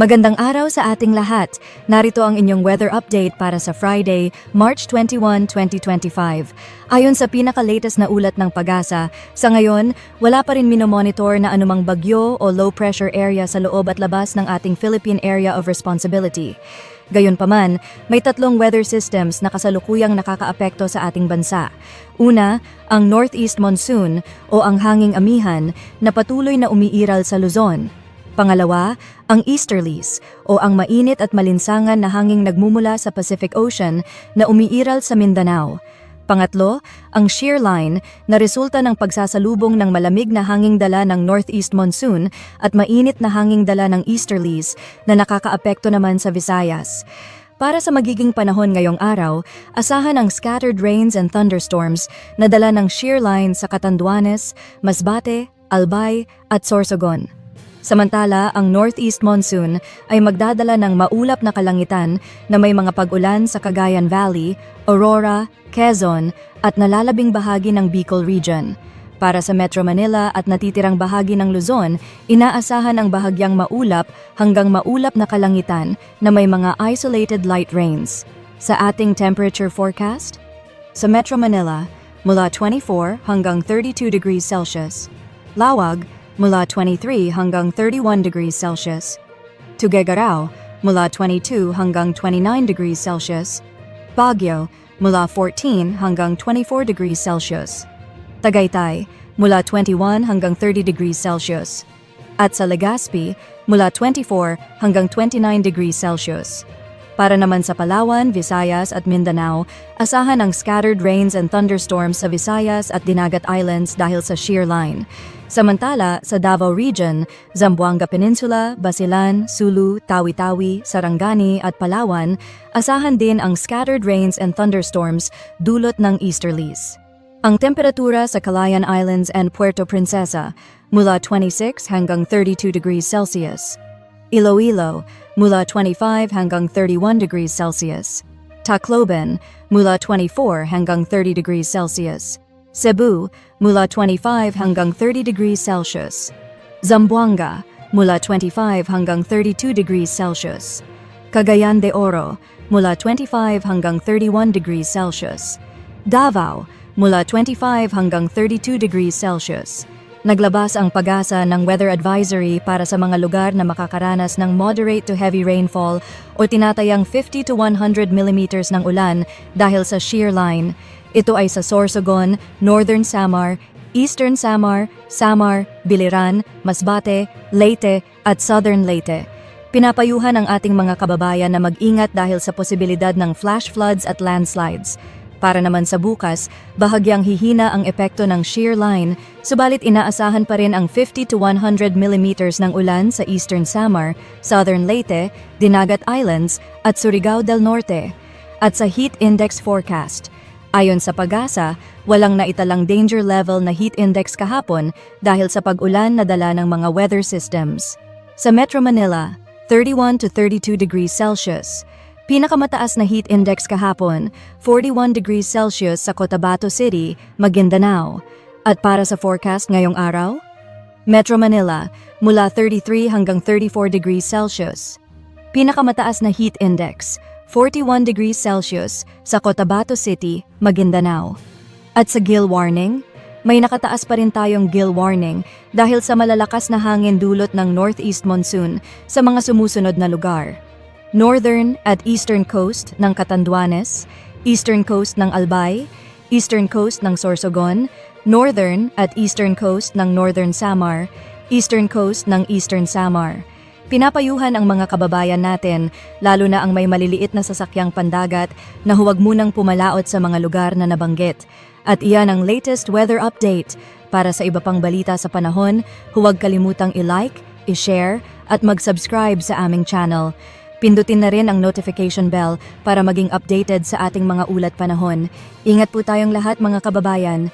Magandang araw sa ating lahat. Narito ang inyong weather update para sa Friday, March 21, 2025. Ayon sa pinaka-latest na ulat ng pag-asa, sa ngayon, wala pa rin minomonitor na anumang bagyo o low pressure area sa loob at labas ng ating Philippine Area of Responsibility. Gayunpaman, may tatlong weather systems na kasalukuyang nakakaapekto sa ating bansa. Una, ang northeast monsoon o ang hanging amihan na patuloy na umiiral sa Luzon. Pangalawa, ang easterlies o ang mainit at malinsangan na hanging nagmumula sa Pacific Ocean na umiiral sa Mindanao. Pangatlo, ang shear line na resulta ng pagsasalubong ng malamig na hanging dala ng northeast monsoon at mainit na hanging dala ng easterlies na nakakaapekto naman sa Visayas. Para sa magiging panahon ngayong araw, asahan ang scattered rains and thunderstorms na dala ng shear line sa Catanduanes, Masbate, Albay at Sorsogon. Samantala, ang northeast monsoon ay magdadala ng maulap na kalangitan na may mga pag-ulan sa Cagayan Valley, Aurora, Quezon at nalalabing bahagi ng Bicol Region. Para sa Metro Manila at natitirang bahagi ng Luzon, inaasahan ang bahagyang maulap hanggang maulap na kalangitan na may mga isolated light rains. Sa ating temperature forecast, sa Metro Manila, mula 24 hanggang 32 degrees Celsius. Lawag, mula 23 hanggang 31 degrees Celsius. Tuguegarao, mula 22 hanggang 29 degrees Celsius. Baguio, mula 14 hanggang 24 degrees Celsius. Tagaytay, mula 21 hanggang 30 degrees Celsius. At sa Legazpi, mula 24 hanggang 29 degrees Celsius. Para naman sa Palawan, Visayas at Mindanao, asahan ang scattered rains and thunderstorms sa Visayas at Dinagat Islands dahil sa shear line. Samantala, sa Davao Region, Zamboanga Peninsula, Basilan, Sulu, Tawi-Tawi, Sarangani at Palawan, asahan din ang scattered rains and thunderstorms dulot ng easterlies. Ang temperatura sa Calayan Islands and Puerto Princesa mula 26 hanggang 32 degrees Celsius. Iloilo mula 25 hanggang 31 degrees Celsius. Tacloban mula 24 hanggang 30 degrees Celsius. Cebu mula 25 hanggang 30 degrees Celsius. Zamboanga mula 25 hanggang 32 degrees Celsius. Cagayan de Oro mula 25 hanggang 31 degrees Celsius. Davao mula 25 hanggang 32 degrees Celsius. Naglabas ang pag-asa ng weather advisory para sa mga lugar na makakaranas ng moderate to heavy rainfall o tinatayang 50 to 100 millimeters ng ulan dahil sa shear line. Ito ay sa Sorsogon, Northern Samar, Eastern Samar, Samar, Biliran, Masbate, Leyte at Southern Leyte. Pinapayuhan ang ating mga kababayan na mag-ingat dahil sa posibilidad ng flash floods at landslides. Para naman sa bukas, bahagyang hihina ang epekto ng shear line, subalit inaasahan pa rin ang 50 to 100 millimeters ng ulan sa Eastern Samar, Southern Leyte, Dinagat Islands at Surigao del Norte. At sa heat index forecast, ayon sa pag-asa, walang naitalang danger level na heat index kahapon dahil sa pag-ulan na dala ng mga weather systems. Sa Metro Manila, 31 to 32 degrees Celsius, Pinakamataas na heat index kahapon, 41 degrees Celsius sa Cotabato City, Maguindanao. At para sa forecast ngayong araw? Metro Manila, mula 33 hanggang 34 degrees Celsius. Pinakamataas na heat index, 41 degrees Celsius sa Cotabato City, Maguindanao. At sa gill warning, may nakataas pa rin tayong gill warning dahil sa malalakas na hangin dulot ng northeast monsoon sa mga sumusunod na lugar northern at eastern coast ng Catanduanes, eastern coast ng Albay, eastern coast ng Sorsogon, northern at eastern coast ng Northern Samar, eastern coast ng Eastern Samar. Pinapayuhan ang mga kababayan natin, lalo na ang may maliliit na sasakyang pandagat, na huwag munang pumalaot sa mga lugar na nabanggit. At iyan ang latest weather update. Para sa iba pang balita sa panahon, huwag kalimutang i-like, i-share, at mag-subscribe sa aming channel. Pindutin na rin ang notification bell para maging updated sa ating mga ulat panahon. Ingat po tayong lahat mga kababayan.